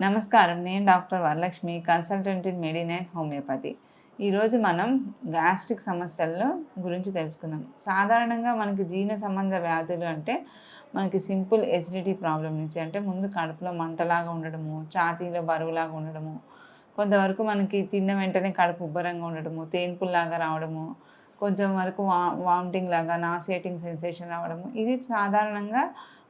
నమస్కారం. నేను doctor Varalakshmi consultant in medin and homeopathy ఈరోజు మనం గ్యాస్ట్రిక్ సమస్యల్లో గురించి తెలుసుకుందాం. సాధారణంగా మనకి జీర్ణ సంబంధ వ్యాధులు అంటే మనకి సింపుల్ ఎసిడిటీ ప్రాబ్లం నుంచి అంటే ముందు కడుపులో మంటలాగా ఉండడము ఛాతీలో బరువులాగా ఉండడము కొంతవరకు మనకి తిన్న వెంటనే కడుపు ఉబ్బరంగా ఉండడము తేన్పుల్లాగా రావడము కొంచెం వరకు వా వామిటింగ్ లాగా నాసియేటింగ్ సెన్సేషన్ రావడము. ఇది సాధారణంగా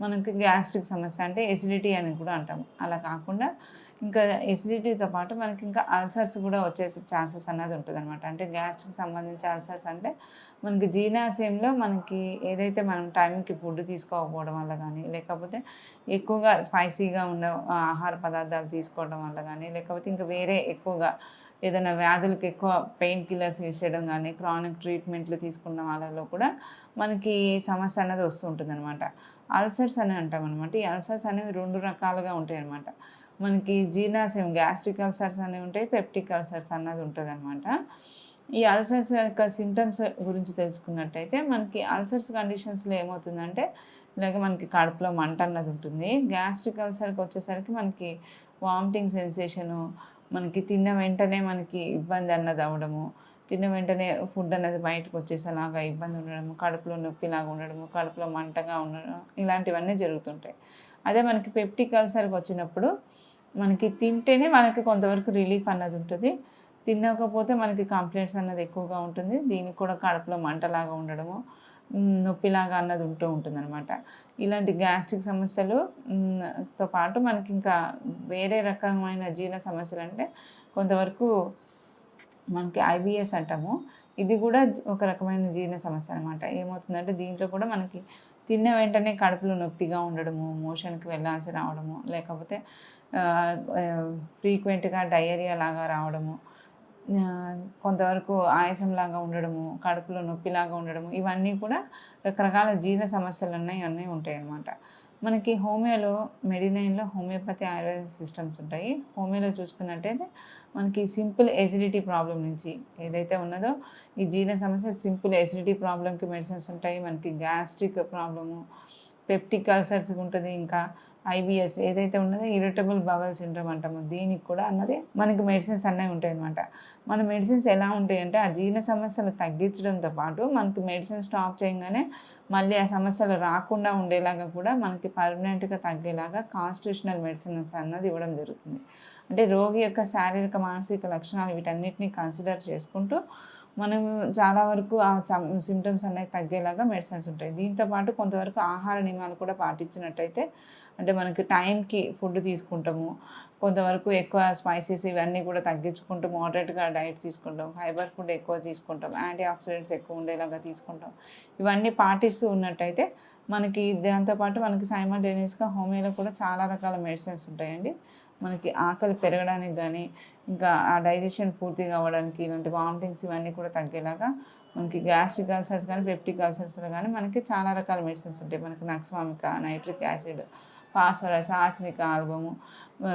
మనకి గ్యాస్ట్రిక్ సమస్య అంటే ఎసిడిటీ అని కూడా అంటాము. అలా కాకుండా ఇంకా ఎసిడిటీతో పాటు మనకి ఇంకా అల్సర్స్ కూడా వచ్చే ఛాన్సెస్ అన్నది ఉంటుంది అనమాట అంటే గ్యాస్ట్రిక్ సంబంధించి అల్సర్స్ అంటే మనకి జీర్ణాశయంలో మనకి ఏదైతే మనం టైంకి ఫుడ్ తీసుకోకపోవడం వల్ల కానీ లేకపోతే ఎక్కువగా స్పైసీగా ఉన్న ఆహార పదార్థాలు తీసుకోవడం వల్ల కానీ లేకపోతే ఇంకా వేరే ఎక్కువగా ఏదైనా వ్యాధులకు ఎక్కువ పెయిన్ కిల్లర్స్ వేసేయడం కానీ క్రానిక్ ట్రీట్మెంట్లు తీసుకున్న వాళ్ళలో కూడా మనకి సమస్య అనేది వస్తూ ఉంటుంది అనమాట అల్సర్స్ అని అంటాం అనమాట ఈ అల్సర్స్ అనేవి రెండు రకాలుగా ఉంటాయి అనమాట మనకి జీర్ణాశయం గ్యాస్ట్రిక్ అల్సర్స్ అనేవి ఉంటాయి పెప్టిక్ అల్సర్స్ అన్నది ఉంటుంది అనమాట ఈ అల్సర్స్ యొక్క సిమ్టమ్స్ గురించి తెలుసుకున్నట్టయితే మనకి అల్సర్స్ కండిషన్స్లో ఏమవుతుందంటే ఇలాగే మనకి కడుపులో మంట అన్నది ఉంటుంది. గ్యాస్ట్రిక్ అల్సర్కి వచ్చేసరికి మనకి వామిటింగ్ సెన్సేషను మనకి తిన్న వెంటనే మనకి ఇబ్బంది అన్నది అవ్వడము తిన్న వెంటనే ఫుడ్ అనేది బయటకు వచ్చేసేలాగా ఇబ్బంది ఉండడము కడుపులో నొప్పిలాగా ఉండడము కడుపులో మంటగా ఉండడం ఇలాంటివన్నీ జరుగుతుంటాయి. అదే మనకి పెప్టిక్ అల్సర్కి వచ్చినప్పుడు మనకి తింటేనే మనకి కొంతవరకు రిలీఫ్ అన్నది ఉంటుంది. తినకపోతే మనకి కంప్లైంట్స్ అన్నది ఎక్కువగా ఉంటుంది. దీనికి కూడా కడుపులో మంటలాగా ఉండడము నొప్పిలాగా అన్నది ఉంటూ ఉంటుంది అనమాట ఇలాంటి గ్యాస్ట్రిక్ సమస్యలు తో పాటు మనకి ఇంకా వేరే రకమైన జీర్ణ సమస్యలు అంటే కొంతవరకు మనకి ఐబిఎస్ అంటాము. ఇది కూడా ఒక రకమైన జీర్ణ సమస్య అనమాట ఏమవుతుందంటే దీంట్లో కూడా మనకి తిన్న వెంటనే కడుపులో నొప్పిగా ఉండడము మోషన్కి వెళ్ళాల్సి రావడము లేకపోతే ఫ్రీక్వెంట్గా డయేరియా లాగా రావడము కొంతవరకు ఆయాసంలాగా ఉండడము కడుపులో నొప్పిలాగా ఉండడము ఇవన్నీ కూడా రకరకాల జీర్ణ సమస్యలు ఉన్నాయి అన్నీ ఉంటాయి అన్నమాట మనకి హోమియోలో మెడినైన్లో హోమియోపతి ఆయుర్వేద సిస్టమ్స్ ఉంటాయి. హోమియోలో చూసుకున్నట్టయితే మనకి సింపుల్ ఎసిడిటీ ప్రాబ్లం నుంచి ఏదైతే ఉన్నదో ఈ జీర్ణ సమస్య సింపుల్ ఎసిడిటీ ప్రాబ్లంకి మెడిసిన్స్ ఉంటాయి. మనకి గ్యాస్ట్రిక్ ప్రాబ్లము పెప్టిక్ అల్సర్స్ ఉంటుంది ఇంకా ఐబిఎస్ ఏదైతే ఉన్నదో ఇరిటబుల్ బవల్ సిండ్రమ్ అంటాము. దీనికి కూడా అన్నది మనకి మెడిసిన్స్ అన్నీ ఉంటాయి అనమాట మన మెడిసిన్స్ ఎలా ఉంటాయి అంటే ఆ జీర్ణ సమస్యలు తగ్గించడంతో పాటు మనకి మెడిసిన్ స్టాప్ చేయగానే మళ్ళీ ఆ సమస్యలు రాకుండా ఉండేలాగా కూడా మనకి పర్మనెంట్గా తగ్గేలాగా కాన్స్టిట్యూషనల్ మెడిసిన్స్ అన్నది ఇవ్వడం జరుగుతుంది. అంటే రోగి యొక్క శారీరక మానసిక లక్షణాలు వీటన్నిటిని కన్సిడర్ చేసుకుంటూ మనం చాలా వరకు ఆ సిమ్టమ్స్ అనేవి తగ్గేలాగా మెడిసిన్స్ ఉంటాయి. దీంతో పాటు కొంతవరకు ఆహార నియమాలు కూడా పాటించినట్టయితే అంటే మనకి టైంకి ఫుడ్ తీసుకుంటాము. కొంతవరకు ఎక్కువ స్పైసెస్ ఇవన్నీ కూడా తగ్గించుకుంటూ మోడరేట్గా డైట్ తీసుకుంటాం. ఫైబర్ ఫుడ్ ఎక్కువ తీసుకుంటాం. యాంటీ ఆక్సిడెంట్స్ ఎక్కువ ఉండేలాగా తీసుకుంటాం. ఇవన్నీ పాటిస్తూ ఉన్నట్టయితే మనకి దాంతోపాటు మనకి సైమల్టేనియస్గా హోమియోలో కూడా చాలా రకాల మెడిసిన్స్ ఉంటాయండి. మనకి ఆకలి పెరగడానికి కానీ ఇంకా ఆ డైజెషన్ పూర్తి కావడానికి ఇలాంటి వామిటింగ్స్ ఇవన్నీ కూడా తగ్గేలాగా మనకి గ్యాస్ట్రిక్ అల్సర్స్ కానీ పెప్టిక్ అల్సర్స్లో కానీ మనకి చాలా రకాల మెడిసిన్స్ ఉంటాయి. మనకి nux vomica nitric acid phosphorus arsenic album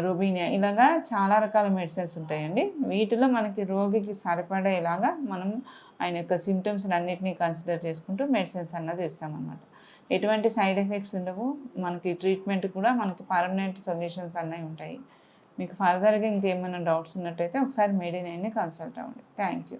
robinia ఇలాగా చాలా రకాల మెడిసిన్స్ ఉంటాయండి. వీటిలో మనకి రోగికి సరిపడేలాగా మనం ఆయన యొక్క సిమ్టమ్స్ అన్నిటినీ కన్సిడర్ చేసుకుంటూ మెడిసిన్స్ అన్నది ఇస్తామన్నమాట. ఎటువంటి సైడ్ ఎఫెక్ట్స్ ఉండవు. మనకి ట్రీట్మెంట్ కూడా మనకి పర్మనెంట్ సొల్యూషన్స్ అన్నీ ఉంటాయి. మీకు ఫర్దర్గా ఇంకేమైనా డౌట్స్ ఉన్నట్టయితే ఒకసారి మెడినైన్ని కన్సల్ట్ అవ్వండి. Thank you